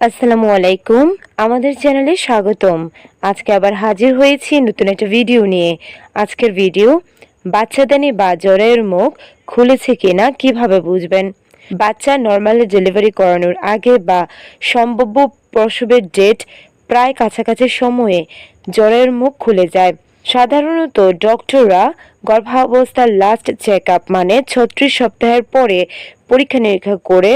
আসসালামু আলাইকুম। আমাদের চ্যানেলে স্বাগতম। আজকে আবার হাজির হয়েছি নতুন একটা ভিডিও নিয়ে। আজকের ভিডিও বাচ্চাদানি বা জ্বরের মুখ খুলেছে কিনা কীভাবে বুঝবেন? বাচ্চা নর্মালি ডেলিভারি করানোর আগে বা সম্ভাব্য প্রসবের ডেট প্রায় কাছাকাছি সময়ে জ্বরের মুখ খুলে যায়। সাধারণত ডক্টররা গর্ভাবস্থার লাস্ট চেক আপ মানে ছত্রিশ সপ্তাহের পরে পরীক্ষা নিরীক্ষা করে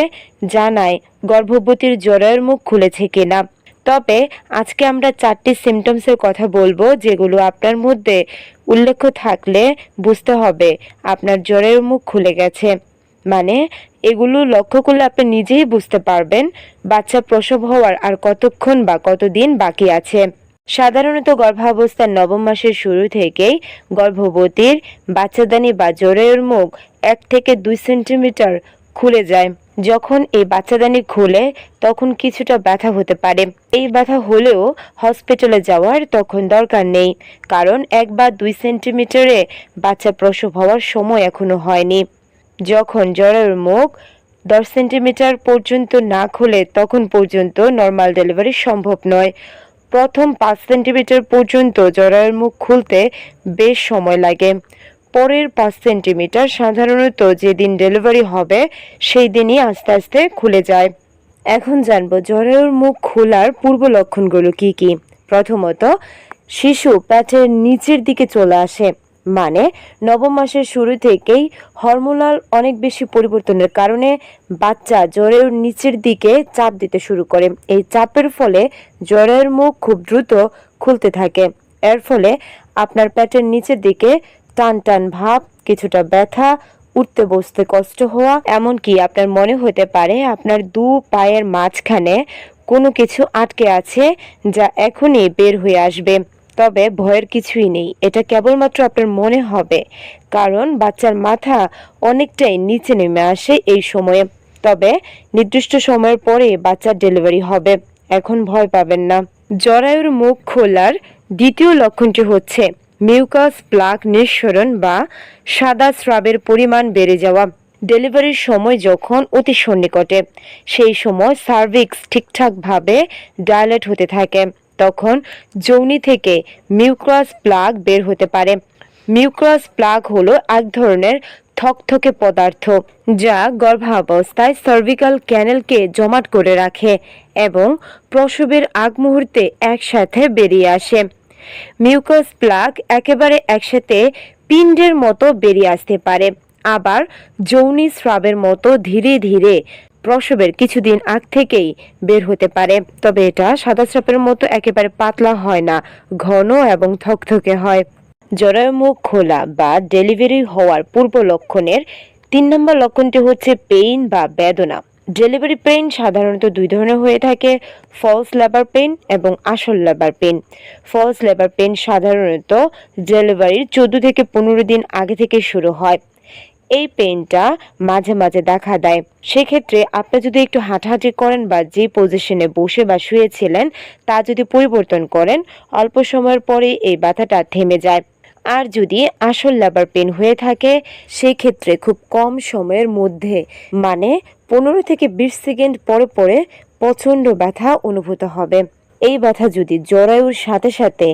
জানায় গর্ভবতীর জ্বরের মুখ খুলেছে কিনা। তবে আজকে আমরা চারটি সিমটমসের কথা বলব, যেগুলো আপনার মধ্যে উল্লেখ থাকলে বুঝতে হবে, আপনার জ্বরের মুখ খুলে গেছে। মানে এগুলো লক্ষ্য করলে আপনি নিজেই বুঝতে পারবেন বাচ্চা প্রসব হওয়ার আর কতক্ষণ বা কতদিন বাকি আছে। সাধারণত গর্ভাবস্থার নবম মাসের শুরু থেকেই গর্ভবতীর বাচ্চাদানি বা জ্বরের মুখ এক থেকে দুই সেন্টিমিটার খুলে যায়। যখন এই বাচ্চাদানি খুলে, তখন কিছুটা ব্যথা হতে পারে। এই ব্যথা হলেও হসপিটালে যাওয়ার তখন দরকার নেই, কারণ এক বা দুই সেন্টিমিটারে বাচ্চা প্রসব হওয়ার সময় এখনও হয়নি। যখন জ্বরের মুখ দশ সেন্টিমিটার পর্যন্ত না খুলে, তখন পর্যন্ত নর্মাল ডেলিভারি সম্ভব নয়। প্রথম পাঁচ সেন্টিমিটার পর্যন্ত জরায়ুর মুখ খুলতে বেশ সময় লাগে। পরের পাঁচ সেন্টিমিটার সাধারণত যেদিন ডেলিভারি হবে সেই দিনই আস্তে আস্তে খুলে যায়। এখন জানব জরায়ুর মুখ খোলার পূর্ব লক্ষণগুলো কি কি? প্রথমত, শিশু প্যাটের নিচের দিকে চলে আসে। মানে নবম মাসের শুরু থেকেই হরমোনাল অনেক বেশি পরিবর্তনের কারণে বাচ্চা জ্বরের নিচের দিকে চাপ দিতে শুরু করে। এই চাপের ফলে জ্বরের মুখ খুব দ্রুত খুলতে থাকে। এর ফলে আপনার পেটের নিচের দিকে টান টান ভাব, কিছুটা ব্যথা, উঠতে বসতে কষ্ট হওয়া, এমনকি আপনার মনে হতে পারে আপনার দু পায়ের মাঝখানে কোনো কিছু আটকে আছে যা এখনই বের হয়ে আসবে। তবে ভয়ের কিছুই নেই। এটা কেবলমাত্র আপনার মনে হবে, কারণ বাচ্চার মাথা অনেকটাই নিচে নেমে আসে এই সময়ে। তবে নির্দিষ্ট সময়ের পরে বাচ্চার ডেলিভারি হবে। এখন ভয় পাবেন না। জরায়ুর মুখ খোলার দ্বিতীয় লক্ষণটি হচ্ছে মিউকাস প্লাক নিঃসরণ বা সাদা স্রাবের পরিমাণ বেড়ে যাওয়া। ডেলিভারির সময় যখন অতি সন্নিকটে, সেই সময় সার্ভিক্স ঠিকঠাকভাবে ডায়ালেট হতে থাকে। তখন যৌনি থেকে মিউক্রাস প্লাগ বের হতে পারে। মিউক্রাস প্লাগ হলো এক ধরনের থকথকে পদার্থ যা গর্ভাবস্থায় সার্ভিক্যাল ক্যানেলকে জমাট করে রাখে এবং প্রসবের আগ মুহূর্তে একসাথে বেরিয়ে আসে। মিউকাস প্লাগ একেবারে একসাথে পিণ্ডের মতো বেরিয়ে আসতে পারে। আবার যৌনি স্রাবের মতো ধীরে ধীরে প্রসবের কিছুদিন আগ থেকেই বের হতে পারে। তবে এটা সাদা স্রাবের মতো একেবারে পাতলা হয় না, ঘন এবং থকথকে হয়। জরায়ু মুখ খোলা বা ডেলিভারি হওয়ার পূর্ব লক্ষণের তিন নম্বর লক্ষণটি হচ্ছে পেইন বা বেদনা। ডেলিভারি পেইন সাধারণত দুই ধরনের হয়ে থাকে, ফলস লেবার পেইন এবং আসল labour pain. False labour pain সাধারণত ডেলিভারির চোদ্দ থেকে পনেরো দিন আগে থেকে শুরু হয়। এই পেনটা মাঝে মাঝে দেখা দেয়। সেক্ষেত্রে আপনি যদি একটু হাঁটাহাঁটি করেন বা যে পজিশনে বসে বা শুয়েছিলেন, তা যদি পরিবর্তন করেন, অল্প সময়ের পরে এই ব্যথাটা থেমে যায়। আর যদি আসল লেবার পেন হয়ে থাকে, সেক্ষেত্রে খুব কম সময়ের মধ্যে মানে পনেরো থেকে বিশ সেকেন্ড পরে পরে প্রচণ্ড ব্যথা অনুভূত হবে। এই ব্যথা যদি জরায়ুর সাথে সাথে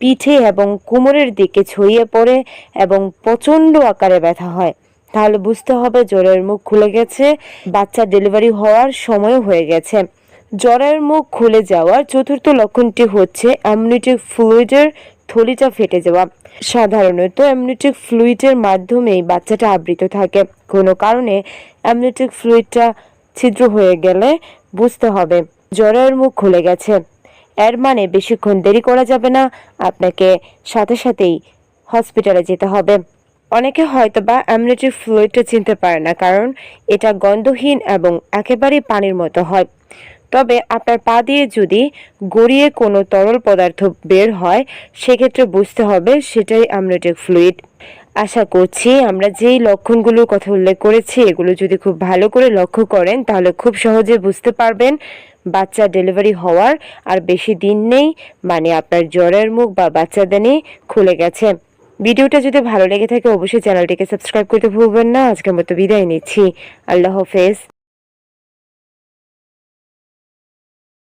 পিঠে এবং কোমরের দিকে ছড়িয়ে পড়ে এবং প্রচণ্ড আকারে ব্যথা হয় তাহলে বুঝতে হবে জ্বরের মুখ খুলে গেছে, বাচ্চা ডেলিভারি হওয়ার সময় হয়ে গেছে। জ্বরের মুখ খুলে যাওয়ার চতুর্থ লক্ষণটি হচ্ছে অ্যামনিটিক ফ্লুইডের থলিটা ফেটে যাওয়া। সাধারণত অ্যামনিটিক ফ্লুইডের মাধ্যমেই বাচ্চাটা আবৃত থাকে। কোনো কারণে অ্যামনিটিক ফ্লুইডটা ছিদ্র হয়ে গেলে বুঝতে হবে জ্বরের মুখ খুলে গেছে। এর মানে বেশিক্ষণ দেরি করা যাবে না, আপনাকে সাথে সাথেই হসপিটালে যেতে হবে। অনেকে হয়তো বা অ্যামনিটিক ফ্লুইডটা চিনতে পারে না, কারণ এটা গন্ধহীন এবং একেবারেই পানির মতো হয়। তবে আপনার পা দিয়ে যদি গড়িয়ে কোনো তরল পদার্থ বের হয়, সেক্ষেত্রে বুঝতে হবে সেটাই অ্যামনিটিক ফ্লুইড। আশা করছি আমরা যেই লক্ষণগুলোর কথা উল্লেখ করেছি, এগুলো যদি খুব ভালো করে লক্ষ্য করেন, তাহলে খুব সহজে বুঝতে পারবেন বাচ্চা ডেলিভারি হওয়ার আর বেশি দিন নেই মানে আপনার জ্বরের মুখ বা বাচ্চাদানি খুলে গেছে। ভিডিওটা যদি ভালো লেগে থাকে, অবশ্যই চ্যানেলটিকে সাবস্ক্রাইব করতে ভুলবেন না। আজকের মতো বিদায় নিচ্ছি। আল্লাহ হাফেজ।